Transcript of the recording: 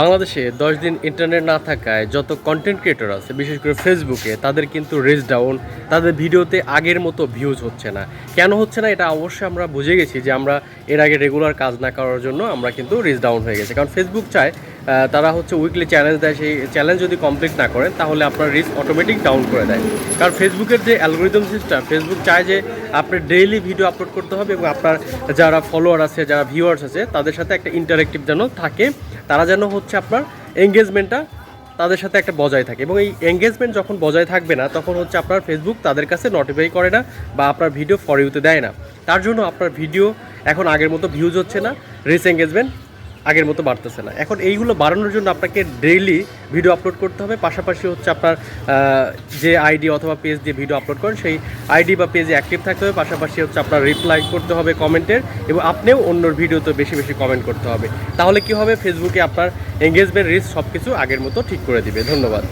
বাংলাদেশে দশ দিন ইন্টারনেট না থাকায় যত কন্টেন্ট ক্রিয়েটর আছে, বিশেষ করে ফেসবুকে তাদের কিন্তু রেস ডাউন তাদের ভিডিওতে আগের মতো ভিউজ হচ্ছে না। কেন হচ্ছে না? এটা অবশ্যই আমরা বুঝে গেছি যে আমরা এর আগে রেগুলার কাজ না করার জন্য আমরা কিন্তু রেস ডাউন হয়ে গেছে। কারণ ফেসবুক চায় তারা হচ্ছে উইকলি চ্যালেঞ্জ দেয়, সেই চ্যালেঞ্জ যদি কমপ্লিট না করেন, তাহলে আপনার রিস্ক অটোমেটিক ডাউন করে দেয়। কারণ ফেসবুকের যে অ্যালগোরিদম সিস্টেম ফেসবুক চায় যে আপনার ডেইলি ভিডিও আপলোড করতে হবে এবং আপনার যারা ফলোয়ার আছে, যারা ভিউয়ার্স আছে, তাদের সাথে একটা ইন্টারেক্টিভ যেন থাকে, তারা যেন হচ্ছে আপনার এঙ্গেজমেন্টটা তাদের সাথে একটা বজায় থাকে। এবং এই এঙ্গেজমেন্ট যখন বজায় থাকবে না, তখন হচ্ছে আপনার ফেসবুক তাদের কাছে নোটিফাই করে না বা আপনার ভিডিও ফর ইউতে দেয় না। তার জন্য আপনার ভিডিও এখন আগের মতো ভিউজ হচ্ছে না রিস এঙ্গেজমেন্ট আগের মতো বাড়তেছে না। এখন এইগুলো বাড়ানোর জন্য আপনাকে ডেইলি ভিডিও আপলোড করতে হবে। পাশাপাশি হচ্ছে আপনার যে আইডি অথবা পেজ দিয়ে ভিডিও আপলোড করেন, সেই আইডি বা পেজে অ্যাক্টিভ থাকতে হবে। পাশাপাশি হচ্ছে আপনার রিপ্লাই করতে হবে কমেন্টের এবং আপনিও অন্যর ভিডিওতে বেশি বেশি কমেন্ট করতে হবে। তাহলে কি হবে? ফেসবুকে আপনার এঙ্গেজমেন্ট রিস্ক সব কিছু আগের মতো ঠিক করে দিবে। ধন্যবাদ।